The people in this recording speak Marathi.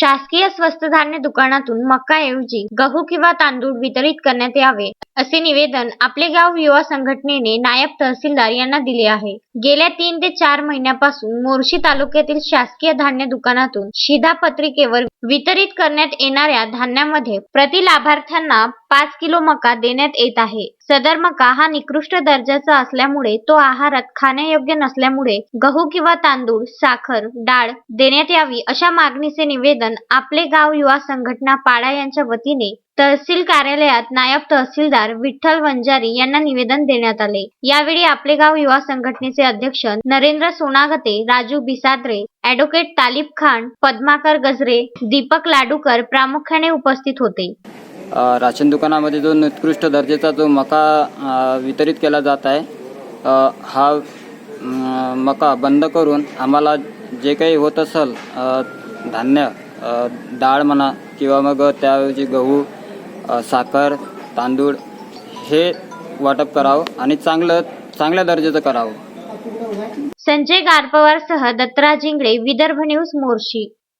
शासकीय स्वस्त धान्य दुकानातून मकाऐवजी गहू किंवा तांदूळ वितरित करण्यात यावे असे निवेदन आपले गाव युवा संघटनेने नायब तहसीलदार यांना दिले आहे. गेल्या तीन ते चार महिन्यापासून मोर्शी तालुक्यातील शासकीय धान्य दुकानातून शिधापत्रिकेवर वितरित करण्यात येणाऱ्या धान्यामध्ये प्रति लाभार्थ्यांना पाच किलो मका देण्यात येत आहे. सदर मका हा निकृष्ट दर्जाचा असल्यामुळे तो आहारात खाण्यायोग्य नसल्यामुळे गहू किंवा तांदूळ साखर डाळ देण्यात यावी अशा मागणीचे निवेदन आपले गाव युवा संघटना पाडा यांच्या वतीने तहसील कार्यालयात नायब तहसीलदार विठ्ठल वंजारी यांना निवेदन देण्यात आले. यावेळी आपले गाव युवा संघटनेचे अध्यक्ष नरेंद्र सोनागते राजू बिसाद्रे ॲडव्होकेट तालिब खान पद्माकर गजरे दीपक लाडूकर प्रामुख्याने उपस्थित होते. राशन दुकानामध्ये जो निकृष्ट दर्जाचा जो मका वितरित केला जात आहे हा मका बंद करून आम्हाला जे काही होत असेल धान्य डाळ म्हणा किंवा मग त्याऐवजी गहू साखर तांदूळ हे वाटप करावं आणि चांगलं चांगल्या दर्जाचं करावं. संजय गारपवारसह दत्तराज इंगळे विदर्भ न्यूज मोर्शी.